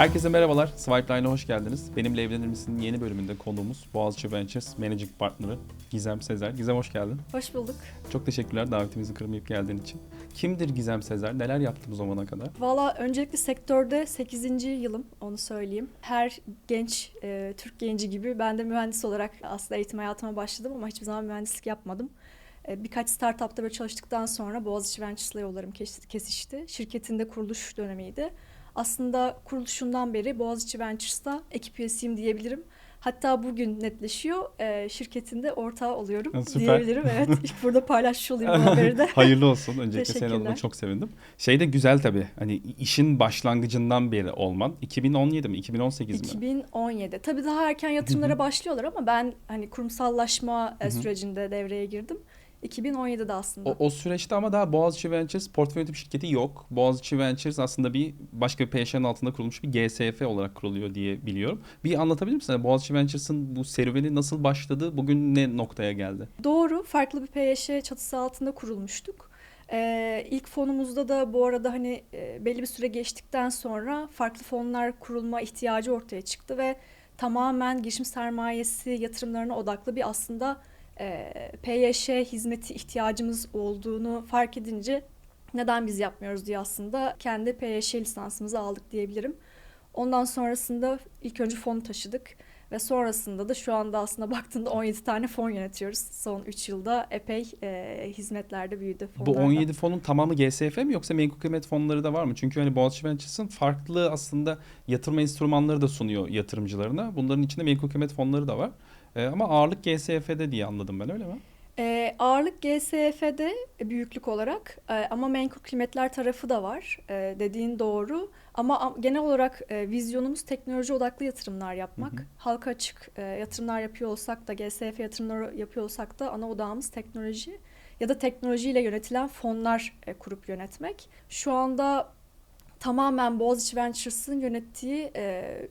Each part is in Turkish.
Herkese merhabalar. Swipe Line'a hoş geldiniz. Benimle Evlenir Misin'in yeni bölümünde konuğumuz Boğaziçi Ventures Managing Partner'ı Gizem Sezer. Gizem hoş geldin. Hoş bulduk. Çok teşekkürler davetimizi kırmayıp geldiğin için. Kimdir Gizem Sezer? Neler yaptı bu zamana kadar? Valla öncelikle sektörde 8. yılım onu söyleyeyim. Her genç e, Türk genci gibi ben de mühendis olarak aslında eğitim hayatıma başladım ama hiçbir zaman mühendislik yapmadım. E, birkaç startupta böyle çalıştıktan sonra Boğaziçi Ventures'la yollarım kes- kesişti. Şirketin de kuruluş dönemiydi. Aslında kuruluşundan beri Boğaziçi Ventures'ta ekip üyesiyim diyebilirim. Hatta bugün netleşiyor. E, şirketinde ortağı oluyorum Ha, süper. diyebilirim. Evet ilk burada paylaşmış olayım bu haberi de. Hayırlı olsun. Öncelikle senin adına çok sevindim. Şey de güzel tabii. Hani işin başlangıcından beri olman. 2017 mi? 2018 mi? 2017. Tabii daha erken yatırımlara başlıyorlar ama ben hani kurumsallaşma e, sürecinde devreye girdim. 2017'de aslında. O, o süreçte ama daha Boğaziçi Ventures portföy yönetim şirketi yok. Boğaziçi Ventures aslında bir başka bir PŞ'nin altında kurulmuş bir GSF olarak kuruluyor diye biliyorum. Bir anlatabilir misin? Boğaziçi Ventures'ın bu serüveni nasıl başladı? Bugün ne noktaya geldi? Doğru, farklı bir PYŞ çatısı altında kurulmuştuk. Ee, ilk fonumuzda da bu arada hani e, belli bir süre geçtikten sonra farklı fonlar kurulma ihtiyacı ortaya çıktı ve tamamen girişim sermayesi yatırımlarına odaklı bir aslında e, PYŞ hizmeti ihtiyacımız olduğunu fark edince neden biz yapmıyoruz diye aslında kendi PYŞ lisansımızı aldık diyebilirim. Ondan sonrasında ilk önce fonu taşıdık. Ve sonrasında da şu anda aslında baktığında 17 tane fon yönetiyoruz. Son 3 yılda epey e, hizmetlerde büyüdü Bu fonlarda. 17 fonun tamamı GSF mi yoksa menkul kıymet fonları da var mı? Çünkü hani Boğaziçi Ventures'ın farklı aslında yatırım enstrümanları da sunuyor yatırımcılarına. Bunların içinde menkul kıymet fonları da var. Ee, ama ağırlık GSF'de diye anladım ben öyle mi? E, ağırlık GSF'de büyüklük olarak e, ama menkul kıymetler tarafı da var. E, dediğin doğru. Ama am- genel olarak e, vizyonumuz teknoloji odaklı yatırımlar yapmak. Hı hı. Halka açık e, yatırımlar yapıyor olsak da GSF yatırımları yapıyor olsak da ana odağımız teknoloji ya da teknolojiyle yönetilen fonlar e, kurup yönetmek. Şu anda tamamen Boğaziçi Ventures'ın yönettiği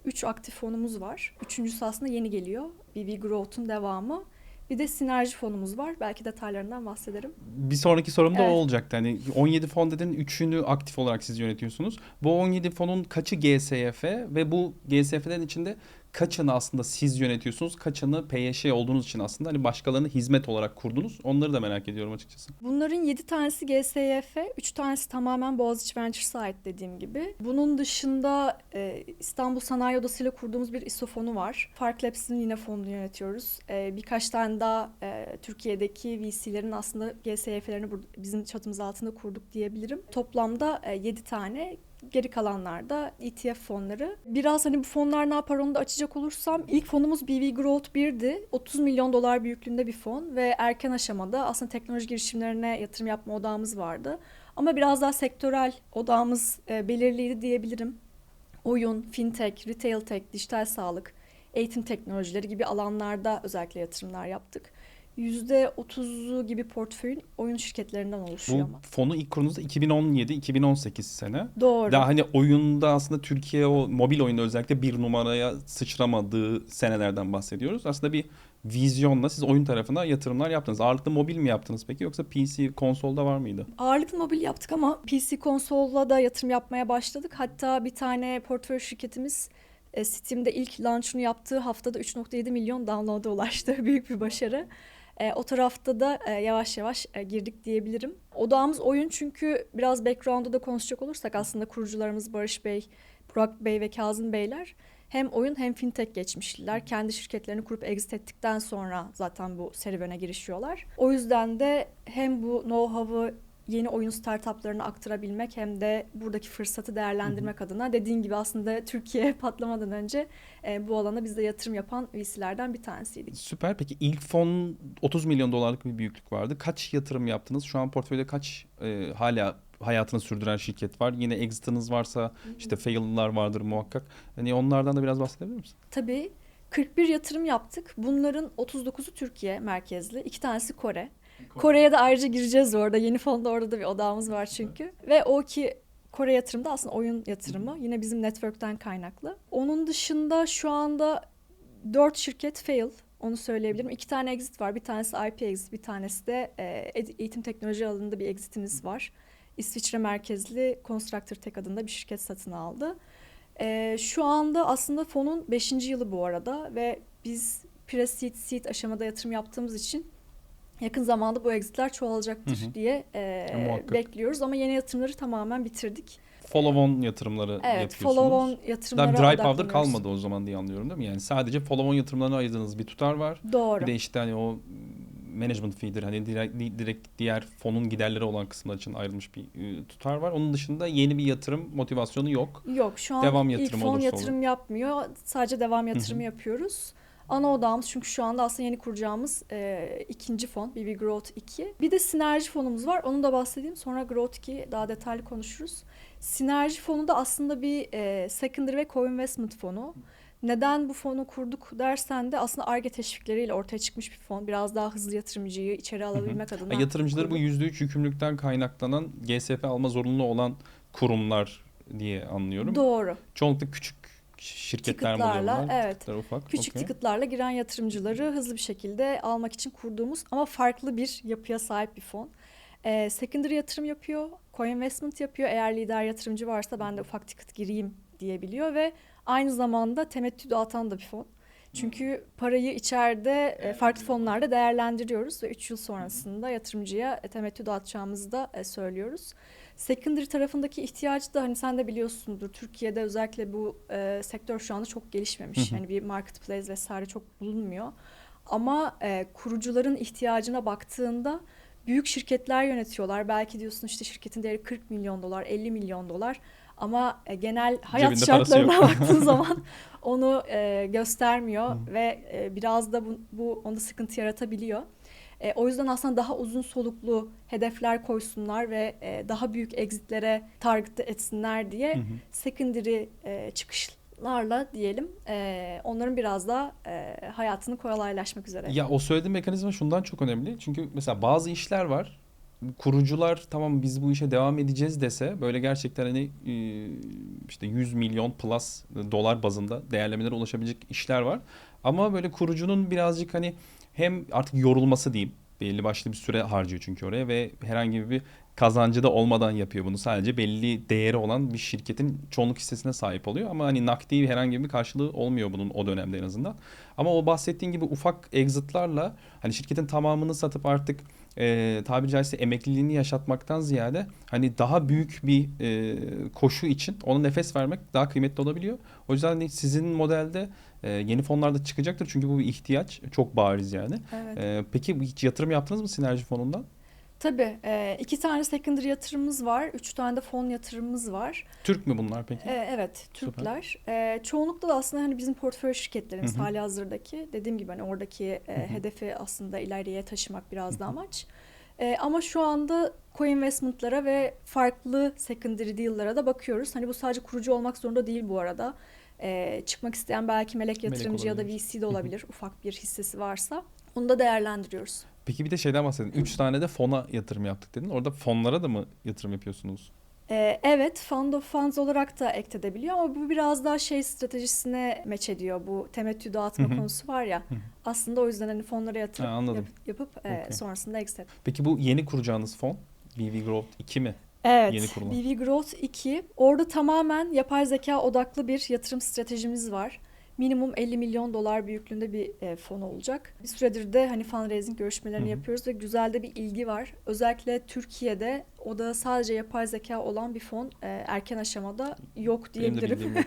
3 aktif fonumuz var. Üçüncüsü aslında yeni geliyor. BB Growth'un devamı. Bir de sinerji fonumuz var. Belki detaylarından bahsederim. Bir sonraki sorum da o Evet. olacaktı. Hani 17 fon dedin 3'ünü aktif olarak siz yönetiyorsunuz. Bu 17 fonun kaçı GSF ve bu GSF'lerin içinde kaçını aslında siz yönetiyorsunuz? Kaçını PYŞ olduğunuz için aslında hani başkalarına hizmet olarak kurdunuz? Onları da merak ediyorum açıkçası. Bunların 7 tanesi GSYF, 3 tanesi tamamen Boğaziçi Ventures'a ait dediğim gibi. Bunun dışında e, İstanbul Sanayi Odası ile kurduğumuz bir ISO fonu var. Fark Labs'in yine fonunu yönetiyoruz. E, birkaç tane daha e, Türkiye'deki VC'lerin aslında GSYF'lerini bizim çatımız altında kurduk diyebilirim. Toplamda 7 tane Geri kalanlar da ETF fonları. Biraz hani bu fonlar ne yapar onu da açacak olursam ilk fonumuz BV Growth 1'di. 30 milyon dolar büyüklüğünde bir fon ve erken aşamada aslında teknoloji girişimlerine yatırım yapma odağımız vardı. Ama biraz daha sektörel odağımız e, belirliydi diyebilirim. Oyun, fintech, retail tech, dijital sağlık, eğitim teknolojileri gibi alanlarda özellikle yatırımlar yaptık. %30'u gibi portföyün oyun şirketlerinden oluşuyor Bu ama. fonu ilk kurduğunuzda 2017-2018 sene. Doğru. Daha hani oyunda aslında Türkiye o mobil oyunda özellikle bir numaraya sıçramadığı senelerden bahsediyoruz. Aslında bir vizyonla siz oyun tarafına yatırımlar yaptınız. Ağırlıklı mobil mi yaptınız peki yoksa PC konsolda var mıydı? Ağırlıklı mobil yaptık ama PC konsolla da yatırım yapmaya başladık. Hatta bir tane portföy şirketimiz e, Steam'de ilk launch'unu yaptığı haftada 3.7 milyon download'a ulaştı. Büyük bir başarı. E, o tarafta da e, yavaş yavaş e, girdik diyebilirim. Odağımız oyun çünkü biraz background'da da konuşacak olursak aslında kurucularımız Barış Bey, Burak Bey ve Kazım Beyler hem oyun hem fintech geçmişliler. Kendi şirketlerini kurup exit ettikten sonra zaten bu serüvene girişiyorlar. O yüzden de hem bu know-how'ı yeni oyun startuplarına aktarabilmek hem de buradaki fırsatı değerlendirmek adına dediğin gibi aslında Türkiye patlamadan önce e, bu alana biz de yatırım yapan VC'lerden bir tanesiydik. Süper. Peki ilk fon 30 milyon dolarlık bir büyüklük vardı. Kaç yatırım yaptınız? Şu an portföyde kaç e, hala hayatını sürdüren şirket var? Yine exit'iniz varsa işte fail'lar vardır muhakkak. Hani onlardan da biraz bahsedebilir misin? Tabii 41 yatırım yaptık. Bunların 39'u Türkiye merkezli, iki tanesi Kore. Kore'ye de ayrıca gireceğiz orada. Yeni fonda orada da bir odağımız var çünkü. Ve o ki Kore yatırımda aslında oyun yatırımı. Yine bizim network'ten kaynaklı. Onun dışında şu anda 4 şirket fail. Onu söyleyebilirim. İki tane exit var. Bir tanesi IP exit, bir tanesi de e, eğitim teknoloji alanında bir exitimiz var. İsviçre merkezli Constructor Tech adında bir şirket satın aldı. Ee, şu anda aslında fonun 5. yılı bu arada ve biz pre-seed, seed aşamada yatırım yaptığımız için yakın zamanda bu exitler çoğalacaktır Hı hı. diye e, bekliyoruz. Ama yeni yatırımları tamamen bitirdik. Follow-on yatırımları Evet, follow-on Daha yatırımlara bir dry powder kalmadı o zaman diye anlıyorum değil mi? Yani sadece follow-on yatırımlarına ayırdığınız bir tutar var. Doğru. Bir de işte hani o management fee'dir hani direkt, direkt diğer fonun giderleri olan kısımlar için ayrılmış bir e, tutar var. Onun dışında yeni bir yatırım motivasyonu yok. Yok şu an Devam ilk fon yatırım yapmıyor. Sadece devam yatırımı yapıyoruz. Ana odağımız çünkü şu anda aslında yeni kuracağımız e, ikinci fon BB Growth 2. Bir de sinerji fonumuz var. Onu da bahsedeyim. Sonra Growth 2 daha detaylı konuşuruz. Sinerji fonu da aslında bir e, secondary ve co-investment fonu. Neden bu fonu kurduk dersen de aslında ARGE teşvikleriyle ortaya çıkmış bir fon. Biraz daha hızlı yatırımcıyı içeri alabilmek adına. Yatırımcıları bu kurduk. %3 yükümlülükten kaynaklanan GSF alma zorunlu olan kurumlar diye anlıyorum. Doğru. Çoğunlukla küçük şirketler Ticketlarla, evet. Ticketler ufak. Küçük okey. ticketlarla giren yatırımcıları hızlı bir şekilde almak için kurduğumuz ama farklı bir yapıya sahip bir fon. Ee, secondary yatırım yapıyor, co-investment yapıyor. Eğer lider yatırımcı varsa ben de ufak ticket gireyim diyebiliyor ve aynı zamanda temettü dağıtan da bir fon. Çünkü parayı içeride e, farklı fonlarda değerlendiriyoruz ve 3 yıl sonrasında yatırımcıya e, temettü dağıtacağımızı da e, söylüyoruz. Secondary tarafındaki ihtiyacı da hani sen de biliyorsundur. Türkiye'de özellikle bu e, sektör şu anda çok gelişmemiş. Hani bir marketplace vesaire çok bulunmuyor. Ama e, kurucuların ihtiyacına baktığında büyük şirketler yönetiyorlar. Belki diyorsun işte şirketin değeri 40 milyon dolar, 50 milyon dolar. Ama e, genel hayat Cebinde şartlarına baktığın zaman onu e, göstermiyor ve e, biraz da bu, bu onda sıkıntı yaratabiliyor. E, o yüzden aslında daha uzun soluklu hedefler koysunlar ve e, daha büyük exitlere target etsinler diye Hı hı. secondary e, çıkışlarla diyelim e, onların biraz daha e, hayatını kolaylaşmak üzere. Ya o söylediğim mekanizma şundan çok önemli. Çünkü mesela bazı işler var. Kurucular tamam biz bu işe devam edeceğiz dese böyle gerçekten hani e, işte 100 milyon plus dolar bazında değerlemelere ulaşabilecek işler var. Ama böyle kurucunun birazcık hani hem artık yorulması diyeyim. Belli başlı bir süre harcıyor çünkü oraya ve herhangi bir kazancı da olmadan yapıyor bunu. Sadece belli değeri olan bir şirketin çoğunluk hissesine sahip oluyor. Ama hani nakdi herhangi bir karşılığı olmuyor bunun o dönemde en azından. Ama o bahsettiğin gibi ufak exit'larla hani şirketin tamamını satıp artık e, tabiri caizse emekliliğini yaşatmaktan ziyade hani daha büyük bir e, koşu için ona nefes vermek daha kıymetli olabiliyor. O yüzden hani sizin modelde e, yeni fonlarda çıkacaktır çünkü bu bir ihtiyaç çok bariz yani. Evet. E, peki hiç yatırım yaptınız mı Sinerji Fonu'ndan? Tabii e, iki tane secondary yatırımımız var, üç tane de fon yatırımımız var. Türk mü bunlar peki? E, evet, Türkler. E, çoğunlukla da aslında hani bizim portföy şirketlerimiz Hı hı. hali hazırdaki. Dediğim gibi hani oradaki e, hedefi aslında ileriye taşımak biraz da Hı hı. amaç. E, ama şu anda co-investment'lara ve farklı secondary deal'lara da bakıyoruz. Hani bu sadece kurucu olmak zorunda değil bu arada. E, çıkmak isteyen belki melek Melek yatırımcı ya da. VC de olabilir. ufak bir hissesi varsa. Onu da değerlendiriyoruz. Peki bir de şeyden bahsedin. 3 tane de fona yatırım yaptık dedin. Orada fonlara da mı yatırım yapıyorsunuz? Ee, evet, fund of funds olarak da ekledebiliyor ama bu biraz daha şey stratejisine meç ediyor. Bu temettü dağıtma konusu var ya. Aslında o yüzden hani fonlara yatırıp Ha, yap- yapıp e, Okey. sonrasında exit. Peki bu yeni kuracağınız fon BV Growth 2 mi? Evet, Yeni kurulan. BV Growth 2. Orada tamamen yapay zeka odaklı bir yatırım stratejimiz var. Minimum 50 milyon dolar büyüklüğünde bir e, fon olacak. Bir süredir de hani fundraising görüşmelerini Hı hı. yapıyoruz ve güzel de bir ilgi var. Özellikle Türkiye'de o da sadece yapay zeka olan bir fon e, erken aşamada yok diyebilirim.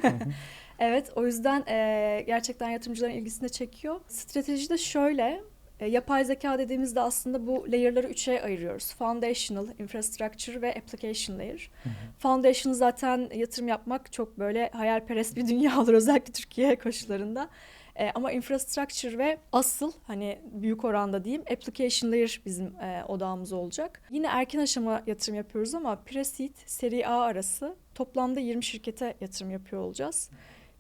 Evet, o yüzden e, gerçekten yatırımcıların ilgisini çekiyor. Strateji de şöyle, e, yapay zeka dediğimizde aslında bu layer'ları üçe ayırıyoruz. Foundational, Infrastructure ve Application Layer. Hı hı. Foundation zaten yatırım yapmak çok böyle hayalperest bir dünya olur özellikle Türkiye koşullarında. E, ama infrastructure ve asıl hani büyük oranda diyeyim application layer bizim e, odağımız olacak. Yine erken aşama yatırım yapıyoruz ama pre-seed, seri A arası toplamda 20 şirkete yatırım yapıyor olacağız.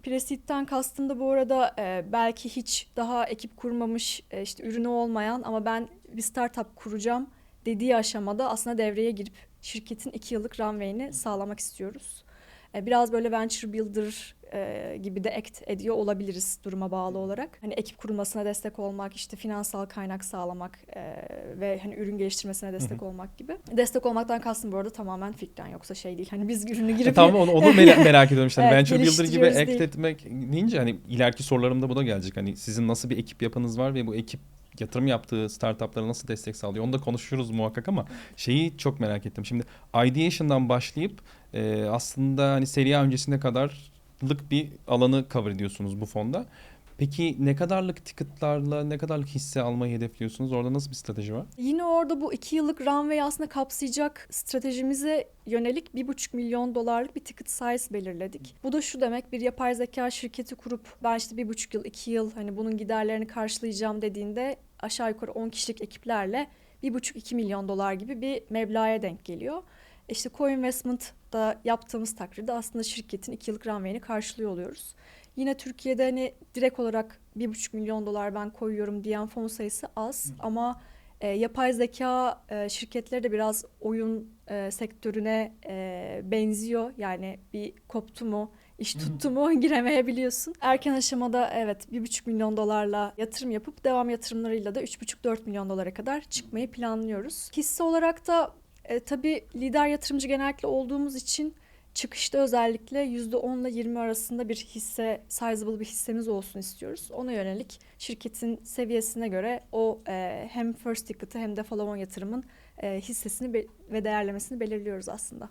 Pre-seed'den kastım da bu arada e, belki hiç daha ekip kurmamış, e, işte ürünü olmayan ama ben bir startup kuracağım dediği aşamada aslında devreye girip şirketin 2 yıllık runway'ini sağlamak istiyoruz. E, biraz böyle venture builder e, gibi de act ediyor olabiliriz duruma bağlı olarak. Hani ekip kurulmasına destek olmak, işte finansal kaynak sağlamak e, ve hani ürün geliştirmesine destek olmak gibi. Destek olmaktan kastım bu arada tamamen fikren yoksa şey değil. Hani biz ürünü girip E, tamam onu, onu merak, merak ediyorum işte. Evet, Venture Builder gibi act değil. etmek deyince hani ileriki sorularımda bu da gelecek. Hani sizin nasıl bir ekip yapınız var ve bu ekip yatırım yaptığı startuplara nasıl destek sağlıyor? Onu da konuşuruz muhakkak ama şeyi çok merak ettim. Şimdi ideation'dan başlayıp e, aslında hani seri A öncesine kadarlık bir alanı cover ediyorsunuz bu fonda. Peki ne kadarlık ticketlarla ne kadarlık hisse almayı hedefliyorsunuz? Orada nasıl bir strateji var? Yine orada bu iki yıllık runway aslında kapsayacak stratejimize yönelik bir buçuk milyon dolarlık bir ticket size belirledik. Bu da şu demek bir yapay zeka şirketi kurup ben işte bir buçuk yıl, iki yıl hani bunun giderlerini karşılayacağım dediğinde aşağı yukarı 10 kişilik ekiplerle bir buçuk iki milyon dolar gibi bir meblağa denk geliyor. İşte co-investment da yaptığımız takdirde aslında şirketin iki yıllık runway'ini karşılıyor oluyoruz. Yine Türkiye'de hani direkt olarak bir buçuk milyon dolar ben koyuyorum diyen fon sayısı az ama e, yapay zeka e, şirketleri de biraz oyun e, sektörüne e, benziyor. Yani bir koptu mu, iş tuttu mu giremeyebiliyorsun. Erken aşamada evet bir buçuk milyon dolarla yatırım yapıp devam yatırımlarıyla da üç buçuk dört milyon dolara kadar çıkmayı planlıyoruz. Hisse olarak da e, tabii lider yatırımcı genellikle olduğumuz için çıkışta özellikle %10 ile 20 arasında bir hisse, sizable bir hissemiz olsun istiyoruz. Ona yönelik şirketin seviyesine göre o e, hem first ticket'ı hem de follow-on yatırımın e, hissesini ve değerlemesini belirliyoruz aslında.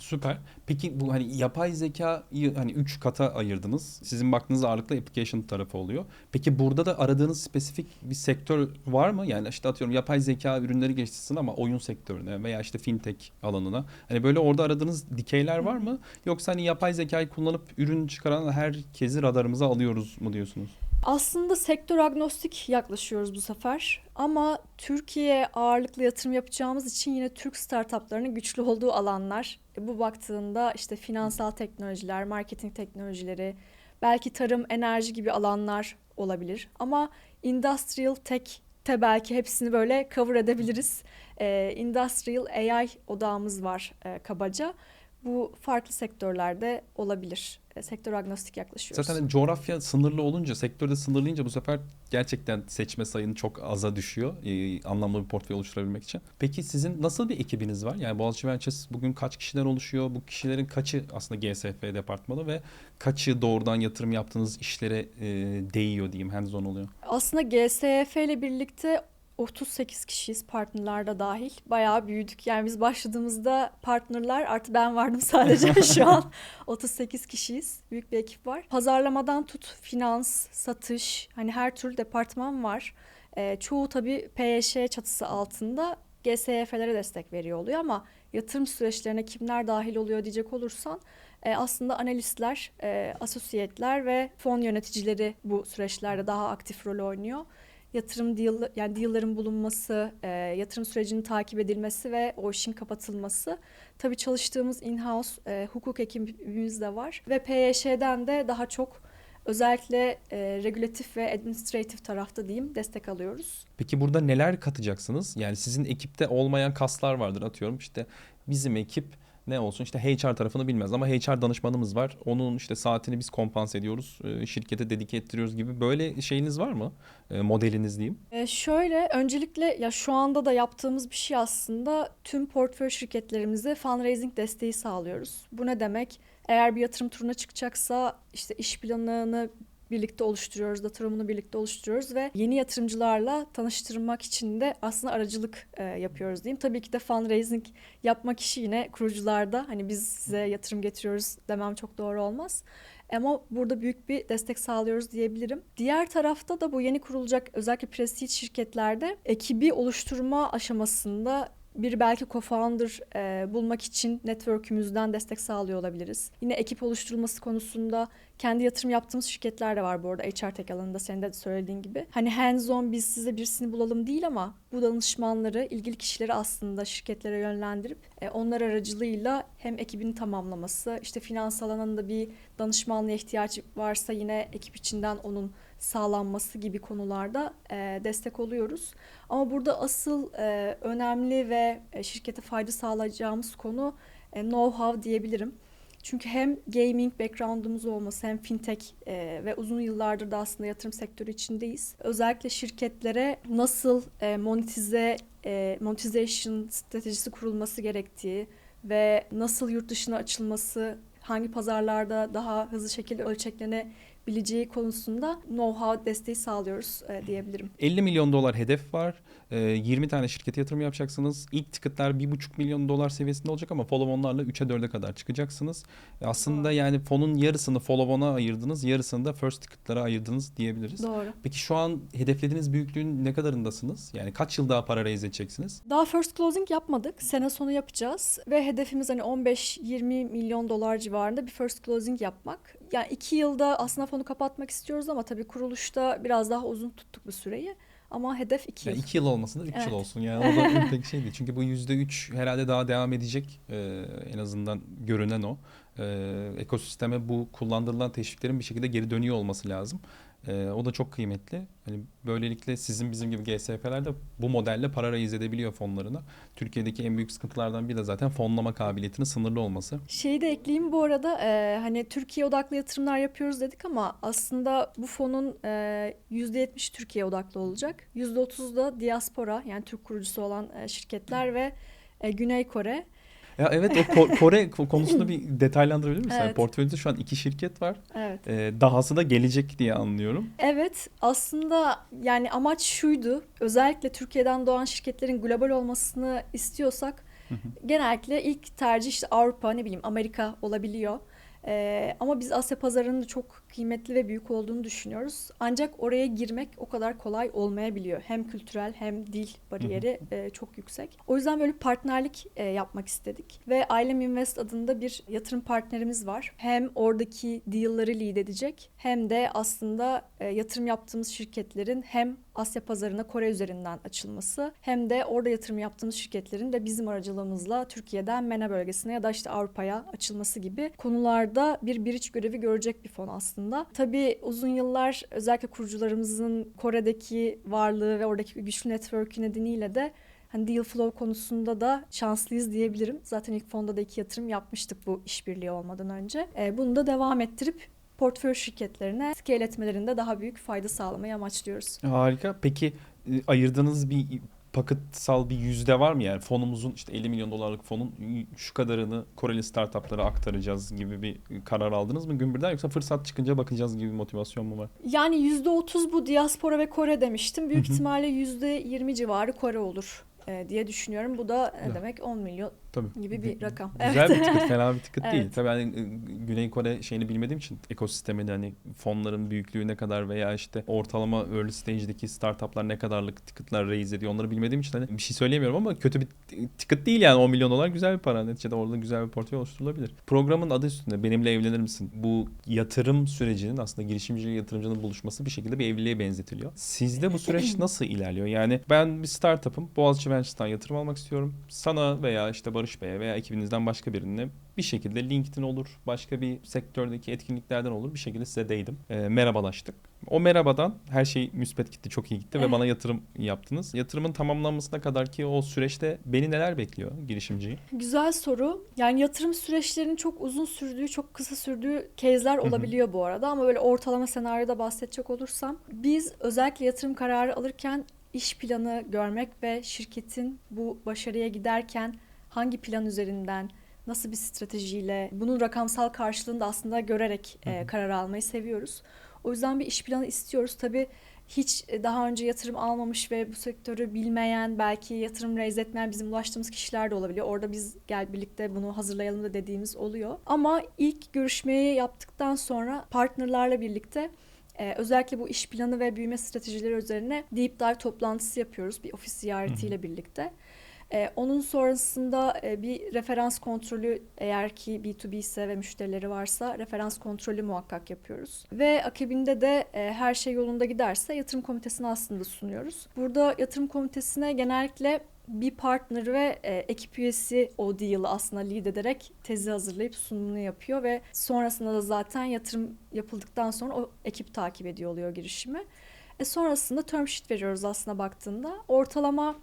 Süper. Peki bu hani yapay zekayı hani 3 kata ayırdınız. Sizin baktığınız ağırlıkla application tarafı oluyor. Peki burada da aradığınız spesifik bir sektör var mı? Yani işte atıyorum yapay zeka ürünleri geliştirsin ama oyun sektörüne veya işte fintech alanına. Hani böyle orada aradığınız dikeyler var mı? Yoksa hani yapay zekayı kullanıp ürün çıkaran herkesi radarımıza alıyoruz mu diyorsunuz? Aslında sektör agnostik yaklaşıyoruz bu sefer. Ama Türkiye ağırlıklı yatırım yapacağımız için yine Türk startuplarının güçlü olduğu alanlar. E, Bu baktığında işte finansal teknolojiler, marketing teknolojileri, belki tarım, enerji gibi alanlar olabilir. Ama industrial tech'te belki hepsini böyle cover edebiliriz. E, industrial AI odağımız var e, kabaca. Bu farklı sektörlerde olabilir. E, sektör agnostik yaklaşıyoruz. Zaten hani coğrafya sınırlı olunca, sektörde sınırlayınca bu sefer gerçekten seçme sayın çok aza düşüyor. Ee, anlamlı bir portföy oluşturabilmek için. Peki sizin nasıl bir ekibiniz var? Yani Boğaziçi Ventures bugün kaç kişiden oluşuyor? Bu kişilerin kaçı aslında GSF departmanı ve kaçı doğrudan yatırım yaptığınız işlere e, değiyor diyeyim, hands on oluyor? Aslında GSF ile birlikte 38 kişiyiz partnerler de dahil. Bayağı büyüdük. Yani biz başladığımızda partnerler artı ben vardım sadece şu an 38 kişiyiz. Büyük bir ekip var. Pazarlamadan tut finans, satış hani her türlü departman var. Ee, çoğu tabii PYŞ çatısı altında GSYF'lere destek veriyor oluyor ama yatırım süreçlerine kimler dahil oluyor diyecek olursan e, aslında analistler, e, asosiyetler ve fon yöneticileri bu süreçlerde daha aktif rol oynuyor yatırım deal yani deal'ların bulunması, e, yatırım sürecinin takip edilmesi ve o işin kapatılması. Tabii çalıştığımız in-house e, hukuk ekibimiz de var ve PYŞ'den de daha çok özellikle e, regülatif ve administratif tarafta diyeyim destek alıyoruz. Peki burada neler katacaksınız? Yani sizin ekipte olmayan kaslar vardır atıyorum işte bizim ekip ne olsun işte HR tarafını bilmez ama HR danışmanımız var. Onun işte saatini biz kompanse ediyoruz. e, Şirkete dedike ettiriyoruz gibi böyle şeyiniz var mı? E, Modeliniz diyeyim. E, şöyle öncelikle ya şu anda da yaptığımız bir şey aslında tüm portföy şirketlerimize fundraising desteği sağlıyoruz. Bu ne demek? Eğer bir yatırım turuna çıkacaksa işte iş planını birlikte oluşturuyoruz, dataramını birlikte oluşturuyoruz ve yeni yatırımcılarla tanıştırmak için de aslında aracılık e, yapıyoruz diyeyim. Tabii ki de fundraising yapmak işi yine kurucularda. Hani biz size yatırım getiriyoruz demem çok doğru olmaz. Ama burada büyük bir destek sağlıyoruz diyebilirim. Diğer tarafta da bu yeni kurulacak özellikle prestij şirketlerde ekibi oluşturma aşamasında bir belki co-founder e, bulmak için network'ümüzden destek sağlıyor olabiliriz. Yine ekip oluşturulması konusunda kendi yatırım yaptığımız şirketler de var bu arada HR Tech alanında senin de söylediğin gibi. Hani hands-on biz size birisini bulalım değil ama bu danışmanları, ilgili kişileri aslında şirketlere yönlendirip e, onlar aracılığıyla hem ekibin tamamlaması, işte finansal alanında bir danışmanlığa ihtiyaç varsa yine ekip içinden onun sağlanması gibi konularda e, destek oluyoruz. Ama burada asıl e, önemli ve şirkete fayda sağlayacağımız konu e, know-how diyebilirim. Çünkü hem gaming background'umuz olması hem fintech e, ve uzun yıllardır da aslında yatırım sektörü içindeyiz. Özellikle şirketlere nasıl e, monetize e, monetization stratejisi kurulması gerektiği ve nasıl yurt dışına açılması, hangi pazarlarda daha hızlı şekilde ölçeklenebileceği konusunda know-how desteği sağlıyoruz e, diyebilirim. 50 milyon dolar hedef var. Ee, 20 tane şirkete yatırım yapacaksınız. İlk ticketler 1,5 milyon dolar seviyesinde olacak ama follow-on'larla 3'e 4'e kadar çıkacaksınız. E, Aslında Doğru. yani fonun yarısını follow-on'a ayırdınız, yarısını da first ticket'lara ayırdınız diyebiliriz. Doğru. Peki şu an hedeflediğiniz büyüklüğün ne kadarındasınız? Yani kaç yıl daha para raise edeceksiniz? Daha first closing yapmadık. Sene sonu yapacağız ve hedefimiz hani 15-20 milyon dolar civarında bir first closing yapmak. Yani iki yılda aslında fonu kapatmak istiyoruz ama tabii kuruluşta biraz daha uzun tuttuk bu süreyi. Ama hedef iki Yani yıl. iki yıl olmasın da üç Evet. yıl olsun. Yani o da pek şey değil. Çünkü bu yüzde üç herhalde daha devam edecek. Ee, en azından görünen o. Ee, ekosisteme bu kullandırılan teşviklerin bir şekilde geri dönüyor olması lazım. Ee, o da çok kıymetli. Hani böylelikle sizin bizim gibi GSP'ler de bu modelle para raise edebiliyor fonlarına. Türkiye'deki en büyük sıkıntılardan biri de zaten fonlama kabiliyetinin sınırlı olması. Şeyi de ekleyeyim bu arada e, hani Türkiye odaklı yatırımlar yapıyoruz dedik ama aslında bu fonun e, %70 Türkiye odaklı olacak. %30 da diaspora yani Türk kurucusu olan e, şirketler ve e, Güney Kore. Ya evet o Ko- Kore ko- konusunda bir detaylandırabilir misin? Yani Evet. portföyünüzde şu an iki şirket var. Evet. Ee, dahası da gelecek diye anlıyorum. Evet, aslında yani amaç şuydu. Özellikle Türkiye'den doğan şirketlerin global olmasını istiyorsak genellikle ilk tercih işte Avrupa, ne bileyim Amerika olabiliyor. Ee, ama biz Asya pazarının da çok kıymetli ve büyük olduğunu düşünüyoruz. Ancak oraya girmek o kadar kolay olmayabiliyor. Hem kültürel hem dil bariyeri e, çok yüksek. O yüzden böyle partnerlik e, yapmak istedik. Ve Ailem Invest adında bir yatırım partnerimiz var. Hem oradaki deal'ları lead edecek hem de aslında e, yatırım yaptığımız şirketlerin hem Asya pazarına Kore üzerinden açılması hem de orada yatırım yaptığımız şirketlerin de bizim aracılığımızla Türkiye'den MENA bölgesine ya da işte Avrupa'ya açılması gibi konularda bir bridge görevi görecek bir fon aslında. Tabii uzun yıllar özellikle kurucularımızın Kore'deki varlığı ve oradaki güçlü network'ü nedeniyle de hani deal flow konusunda da şanslıyız diyebilirim. Zaten ilk fonda da iki yatırım yapmıştık bu işbirliği olmadan önce. E, bunu da devam ettirip portföy şirketlerine scale etmelerinde daha büyük fayda sağlamayı amaçlıyoruz. Harika. Peki e, ayırdığınız bir paketsal bir yüzde var mı yani fonumuzun işte 50 milyon dolarlık fonun şu kadarını Koreli startuplara aktaracağız gibi bir karar aldınız mı Gümbür'den yoksa fırsat çıkınca bakacağız gibi bir motivasyon mu var? Yani %30 bu diaspora ve Kore demiştim. Büyük ihtimalle %20 civarı Kore olur e, diye düşünüyorum. Bu da ne demek 10 milyon Tabii. gibi bir rakam. Güzel bir ticket, fena bir ticket değil. Evet. Tabii hani Güney Kore şeyini bilmediğim için ekosistemini hani fonların büyüklüğü ne kadar veya işte ortalama early stage'deki startuplar ne kadarlık ticketlar raise ediyor onları bilmediğim için hani bir şey söyleyemiyorum ama kötü bir ticket değil yani 10 milyon dolar güzel bir para. Neticede orada güzel bir portföy oluşturulabilir. Programın adı üstünde benimle evlenir misin? Bu yatırım sürecinin aslında girişimci yatırımcının buluşması bir şekilde bir evliliğe benzetiliyor. Sizde bu süreç nasıl ilerliyor? Yani ben bir startup'ım. Boğaziçi Ventures'tan yatırım almak istiyorum. Sana veya işte Barış Bey'e veya ekibinizden başka birine bir şekilde LinkedIn olur, başka bir sektördeki etkinliklerden olur bir şekilde size değdim. Ee, merhabalaştık. O merhabadan her şey müspet gitti, çok iyi gitti ve bana yatırım yaptınız. Yatırımın tamamlanmasına kadar ki o süreçte beni neler bekliyor girişimciyi? Güzel soru. Yani yatırım süreçlerinin çok uzun sürdüğü, çok kısa sürdüğü hı. olabiliyor bu arada ama böyle ortalama senaryoda bahsedecek olursam biz özellikle yatırım kararı alırken iş planı görmek ve şirketin bu başarıya giderken hangi plan üzerinden nasıl bir stratejiyle bunun rakamsal karşılığını da aslında görerek e, karar almayı seviyoruz. O yüzden bir iş planı istiyoruz. Tabii hiç e, daha önce yatırım almamış ve bu sektörü bilmeyen, belki yatırım raise etmeyen bizim ulaştığımız kişiler de olabiliyor. Orada biz gel birlikte bunu hazırlayalım da dediğimiz oluyor. Ama ilk görüşmeyi yaptıktan sonra partnerlarla birlikte e, özellikle bu iş planı ve büyüme stratejileri üzerine deep dive toplantısı yapıyoruz bir ofis ziyaretiyle birlikte. E, onun sonrasında e, bir referans kontrolü eğer ki B2B ise ve müşterileri varsa referans kontrolü muhakkak yapıyoruz. Ve akabinde de e, her şey yolunda giderse yatırım komitesine aslında sunuyoruz. Burada yatırım komitesine genellikle bir partner ve e, ekip üyesi o deal'ı aslında lead ederek tezi hazırlayıp sunumunu yapıyor ve sonrasında da zaten yatırım yapıldıktan sonra o ekip takip ediyor oluyor girişimi. E sonrasında term sheet veriyoruz aslında baktığında. Ortalama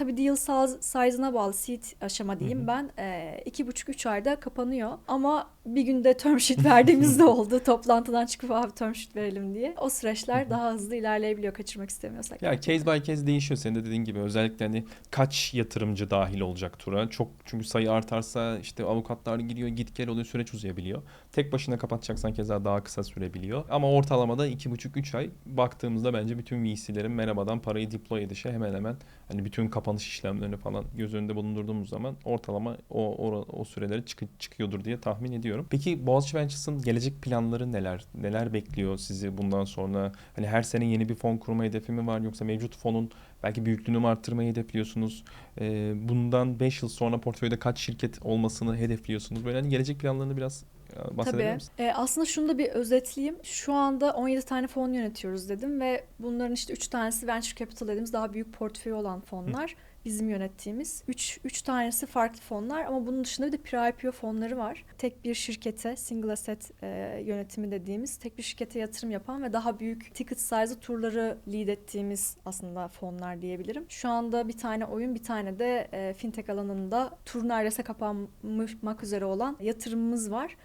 tabii deal size- size'ına bağlı seed aşama diyeyim ben e, iki buçuk üç ayda kapanıyor ama bir günde term sheet verdiğimiz de oldu toplantıdan çıkıp abi term sheet verelim diye o süreçler daha hızlı ilerleyebiliyor kaçırmak istemiyorsak. Ya case by case değişiyor senin de dediğin gibi. Özellikle hani kaç yatırımcı dahil olacak tura. Çok çünkü sayı artarsa işte avukatlar giriyor, git gel oluyor, süreç uzayabiliyor. Tek başına kapatacaksan keza daha kısa sürebiliyor. Ama ortalamada 2,5-3 ay baktığımızda bence bütün VC'lerin merhabadan parayı deploy edişe hemen hemen hani bütün kapanış işlemlerini falan göz önünde bulundurduğumuz zaman ortalama o o, o süreleri çık- çıkıyordur diye tahmin ediyorum. Peki Boğaziçi Ventures'ın gelecek planları neler? Neler bekliyor sizi bundan sonra? Hani her sene yeni bir fon kurma hedefi mi var yoksa mevcut fonun belki büyüklüğünü mü arttırmayı hedefliyorsunuz? Ee, bundan 5 yıl sonra portföyde kaç şirket olmasını hedefliyorsunuz? Böyle hani gelecek planlarını biraz bahsedebilir Tabii. misin? E, aslında şunu da bir özetleyeyim. Şu anda 17 tane fon yönetiyoruz dedim ve bunların işte 3 tanesi venture capital dediğimiz daha büyük portföy olan fonlar. Bizim yönettiğimiz. 3 3 tanesi farklı fonlar ama bunun dışında bir de pre-IPO fonları var. Tek bir şirkete, single asset e, yönetimi dediğimiz tek bir şirkete yatırım yapan ve daha büyük ticket size'ı turları lead ettiğimiz aslında fonlar diyebilirim. Şu anda bir tane oyun, bir tane de e, fintech alanında tur neredeyse kapanmak üzere olan yatırımımız var.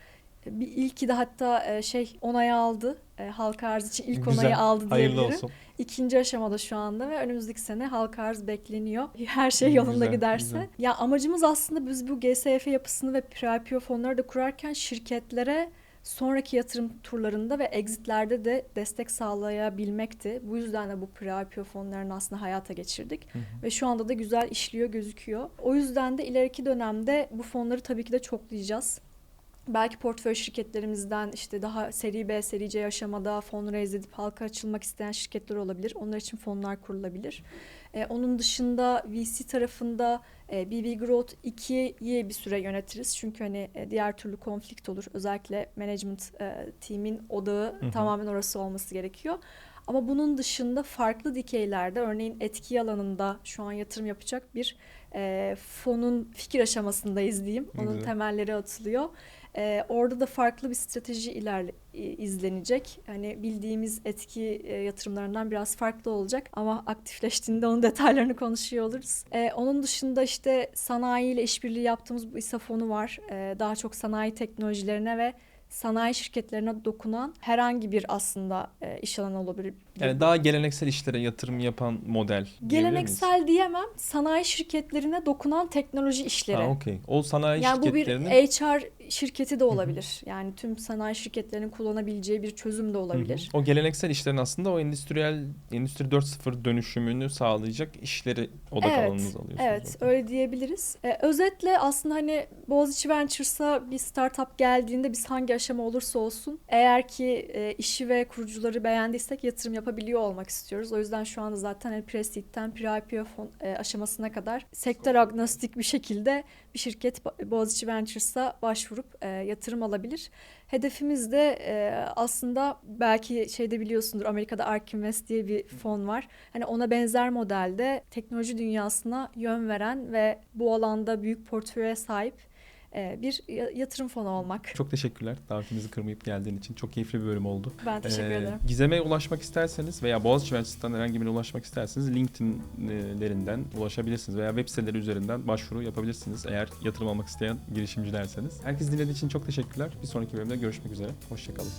Bir ilki de hatta e, şey onayı aldı. E, halka arz için ilk Güzel, onayı aldı diyebilirim. Hayırlı olsun. İkinci aşamada şu anda ve önümüzdeki sene halka arz bekleniyor. Her şey yolunda Güzel, giderse. güzel. Ya amacımız aslında biz bu GSF yapısını ve pre-IPO fonları da kurarken şirketlere sonraki yatırım turlarında ve exitlerde de destek sağlayabilmekti. Bu yüzden de bu pre-IPO fonlarını aslında hayata geçirdik. Hı hı. Ve şu anda da güzel işliyor gözüküyor. O yüzden de ileriki dönemde bu fonları tabii ki de çoklayacağız. Belki portföy şirketlerimizden işte daha seri B, seri C aşamada fon raise edip halka açılmak isteyen şirketler olabilir. Onlar için fonlar kurulabilir. Ee, onun dışında VC tarafında e, BB Growth 2'yi bir süre yönetiriz. Çünkü hani e, diğer türlü konflikt olur. Özellikle management e, team'in odağı Hı hı. tamamen orası olması gerekiyor. Ama bunun dışında farklı dikeylerde örneğin etki alanında şu an yatırım yapacak bir e, fonun fikir aşamasındayız diyeyim. Onun Güzel. temelleri atılıyor. E, orada da farklı bir strateji ilerle, e, izlenecek. Hani bildiğimiz etki e, yatırımlarından biraz farklı olacak ama aktifleştiğinde onun detaylarını konuşuyor oluruz. E, onun dışında işte sanayiyle işbirliği yaptığımız bu İSA fonu var. E, daha çok sanayi teknolojilerine ve sanayi şirketlerine dokunan herhangi bir aslında e, iş alanı olabilir. Yani daha geleneksel işlere yatırım yapan model? Geleneksel diyemem. Sanayi şirketlerine dokunan teknoloji işleri. Ha, okey. O sanayi Yani bu bir şirketlerinin HR şirketi de olabilir. Yani tüm sanayi şirketlerinin kullanabileceği bir çözüm de olabilir. O geleneksel işlerin aslında o endüstriyel endüstri 4.0 dönüşümünü sağlayacak işleri odak Evet, alanınız alıyorsunuz. Evet, Okey. öyle diyebiliriz. Ee, özetle aslında hani Boğaziçi Ventures'a bir startup geldiğinde biz hangi aşama olursa olsun eğer ki e, işi ve kurucuları beğendiysek yatırım yapabiliyor olmak istiyoruz. O yüzden şu anda zaten hani pre-seed'den pre-IPO e, aşamasına kadar sektör agnostik bir şekilde bir şirket Bo- Boğaziçi Ventures'a başvurup e, yatırım alabilir. Hedefimiz de e, aslında belki şeyde biliyorsundur Amerika'da Ark Invest diye bir fon var. Hani ona benzer modelde teknoloji dünyasına yön veren ve bu alanda büyük portföye sahip bir ya- yatırım fonu olmak. Çok teşekkürler davetimizi kırmayıp geldiğin için. Çok keyifli bir bölüm oldu. Ben teşekkür Ee, ederim. Gizem'e ulaşmak isterseniz veya Boğaziçi Üniversitesi'nden herhangi birine ulaşmak isterseniz LinkedIn'lerinden ulaşabilirsiniz veya web siteleri üzerinden başvuru yapabilirsiniz eğer yatırım almak isteyen girişimcilerseniz. Herkes dinlediği için çok teşekkürler. Bir sonraki bölümde görüşmek üzere. Hoşçakalın.